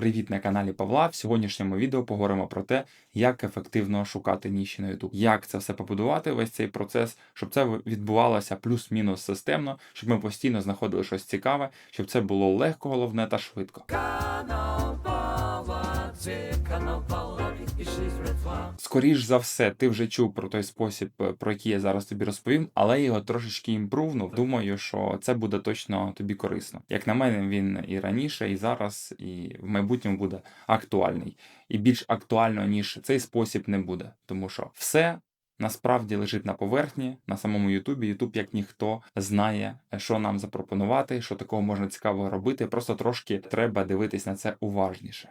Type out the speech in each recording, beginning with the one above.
Привіт на каналі Павла. В сьогоднішньому відео поговоримо про те, як ефективно шукати ніші на YouTube, як це все побудувати, весь цей процес, щоб це відбувалося плюс-мінус системно, щоб ми постійно знаходили щось цікаве, щоб це було легко, головне та швидко. Канал Павла, це канал Павла. Скоріш за все, ти вже чув про той спосіб, е, про який я зараз тобі розповім, але його трошечки імпрувнув. Думаю, що це буде точно тобі корисно. Як на мене, він і раніше, і зараз, і в майбутньому буде актуальний. І більш актуально, ніж цей спосіб, не буде, тому що все. Насправді лежить на поверхні на самому Ютубі. Ютуб, як ніхто, знає, що нам запропонувати, що такого можна цікавого робити. Просто трошки треба дивитись на це уважніше.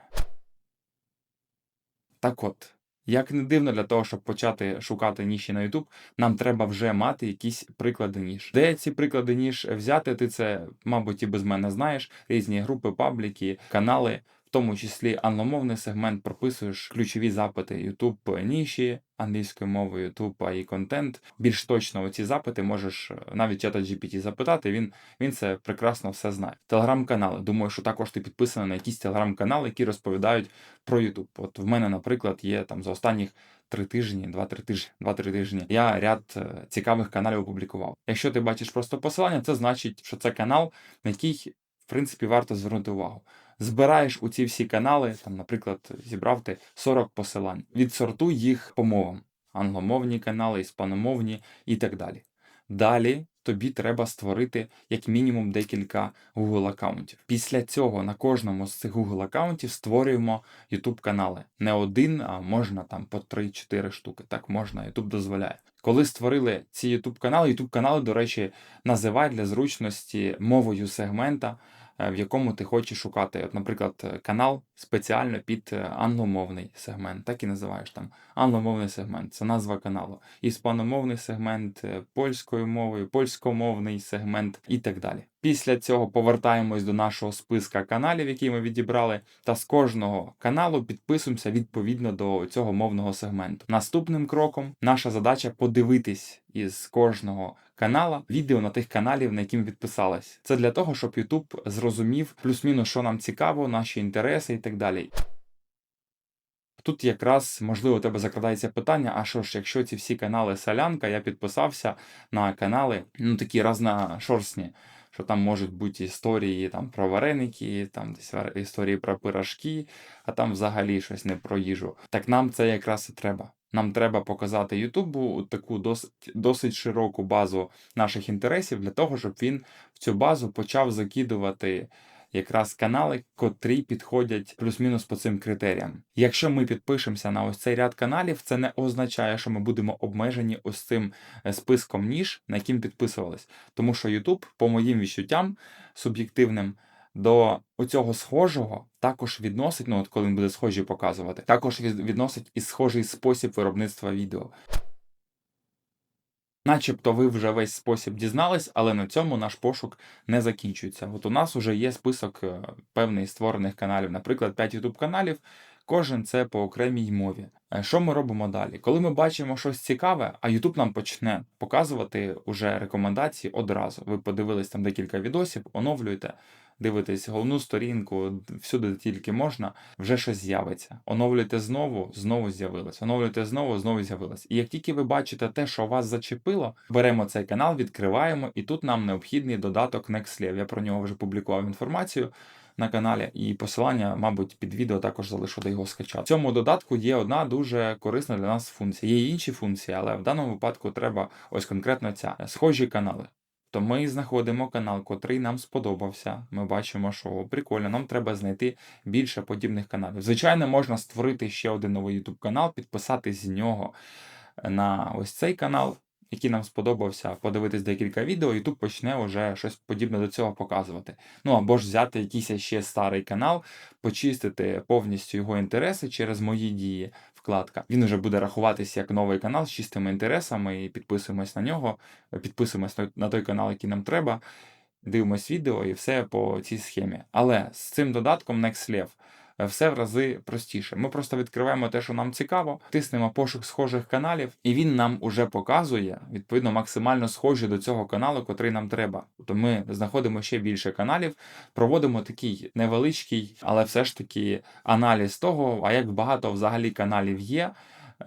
Так от, як не дивно, для того, щоб почати шукати ніші на YouTube, нам треба вже мати якісь приклади ніж. Де ці приклади ніж взяти? Ти це, мабуть, і без мене знаєш. Різні групи, пабліки, канали, в тому числі англомовний сегмент, прописуєш ключові запити YouTube ніші англійською мовою, YouTube AI контент. Більш точно оці запити можеш е, навіть чата GPT запитати. Він він це прекрасно все знає. Телеграм-канали. Думаю, що також ти підписаний на якісь телеграм-канали, які розповідають про YouTube. От в мене, наприклад, є там за останніх три тижні, два-три тижні, два-три тижні. Я ряд е, цікавих каналів опублікував. Якщо ти бачиш просто посилання, це значить, що це канал, на який в принципі варто звернути увагу. Збираєш у ці всі канали, там, наприклад, зібрав ти 40 посилань, відсортуй їх по мовам: англомовні канали, іспаномовні і так далі. Далі тобі треба створити як мінімум декілька Google аккаунтів. Після цього на кожному з цих Google аккаунтів створюємо YouTube канали. Не один, а можна там по 3-4 штуки. Так можна, YouTube дозволяє. Коли створили ці YouTube канали, YouTube канали, до речі, називають для зручності мовою сегмента. Е, в якому ти хочеш шукати, от, наприклад, е, канал спеціально під е, англомовний сегмент, так і називаєш там англомовний сегмент, це назва каналу, іспаномовний сегмент, польською мовою, польськомовний сегмент і так далі. Після цього повертаємось до нашого списка каналів, які ми відібрали, та з кожного каналу підписуємося відповідно до цього мовного сегменту. Наступним кроком наша задача подивитись із кожного канала відео на тих каналів, на які ми підписались. Це для того, щоб YouTube зрозумів плюс-мінус, що нам цікаво, наші інтереси і так далі. Тут якраз можливо у тебе закрадається питання: а що ж, якщо ці всі канали Солянка, я підписався на канали, ну такі разношорстні, що там можуть бути історії там про вареники, там десь історії про пирожки, а там взагалі щось не про їжу. Так нам це якраз і треба. Нам треба показати Ютубу таку досить досить широку базу наших інтересів для того, щоб він в цю базу почав закидувати якраз канали, котрі підходять плюс-мінус по цим критеріям. Якщо ми підпишемося на ось цей ряд каналів, це не означає, що ми будемо обмежені ось цим е, списком ніж, на яким підписувались. Тому що YouTube, по моїм відчуттям суб'єктивним, до оцього схожого також відносить, ну от коли він буде схожі показувати, також відносить і схожий спосіб виробництва відео. Начебто ви вже весь спосіб дізнались, але на цьому наш пошук не закінчується. От у нас вже є список е, певний створених каналів, наприклад, 5 YouTube каналів, кожен це по окремій мові. Е, що ми робимо далі? Коли ми бачимо щось цікаве, а YouTube нам почне показувати уже рекомендації одразу. Ви подивились там декілька відосів, оновлюєте дивитесь головну сторінку, всюди тільки можна, вже щось з'явиться. Оновлюєте знову, знову з'явилось. Оновлюєте знову, знову з'явилось. І як тільки ви бачите те, що вас зачепило, беремо цей канал, відкриваємо, і тут нам необхідний додаток NextLev. Я про нього вже публікував інформацію. На каналі і посилання, мабуть, під відео також залишу, де його скачати. В цьому додатку є одна дуже корисна для нас функція. Є інші функції, але в даному випадку треба ось конкретно ця схожі канали. То ми знаходимо канал, котрий нам сподобався. Ми бачимо, що прикольно, нам треба знайти більше подібних каналів. Звичайно, можна створити ще один новий YouTube канал, підписатись з нього на ось цей канал який нам сподобався, подивитись декілька відео, тут почне вже щось подібне до цього показувати. Ну або ж взяти якийсь ще старий канал, почистити повністю його інтереси через мої дії. Вкладка. Він вже буде рахуватися як новий канал з чистими інтересами, і підписуємось на нього, підписуємось на той канал, який нам треба. Дивимось відео і все по цій схемі. Але з цим додатком NextLev все в рази простіше. Ми просто відкриваємо те, що нам цікаво, тиснемо пошук схожих каналів, і він нам уже показує відповідно максимально схожі до цього каналу, котрий нам треба. Тобто ми знаходимо ще більше каналів, проводимо такий невеличкий, але все ж таки аналіз того, а як багато взагалі каналів є.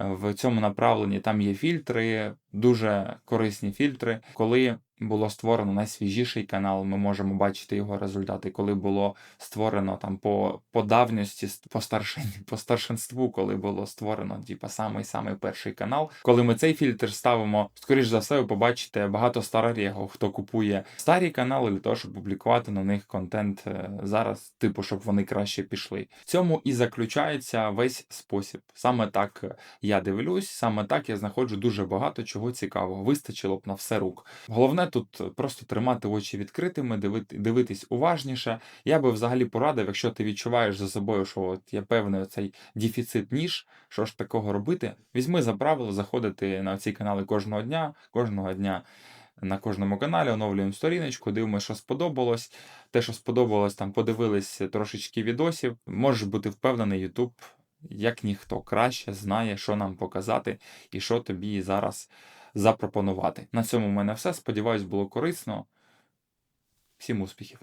е, В цьому направленні там є фільтри, дуже корисні фільтри. Коли було створено найсвіжіший канал, ми можемо бачити його результати. Коли було створено там по, по давності, по старшині, по старшинству, коли було створено, типа самий самий перший канал. Коли ми цей фільтр ставимо, скоріш за все, ви побачите багато старорєгов, хто купує старі канали для того, щоб публікувати на них контент е, зараз, типу, щоб вони краще пішли. В цьому і заключається весь спосіб. Саме так я дивлюсь, саме так я знаходжу дуже багато чого цікавого. Вистачило б на все рук. Головне тут просто тримати очі відкритими, дивити, дивитись уважніше. Я би взагалі порадив, якщо ти відчуваєш за собою, що от є певний цей дефіцит ніж, що ж такого робити, візьми за правило заходити на ці канали кожного дня, кожного дня. На кожному каналі оновлюємо сторіночку, дивимося, що сподобалось. Те, що сподобалось, там подивились трошечки відосів. Можеш бути впевнений, YouTube, як ніхто краще знає, що нам показати і що тобі зараз запропонувати. На цьому в мене все. Сподіваюсь, було корисно. Всім успіхів!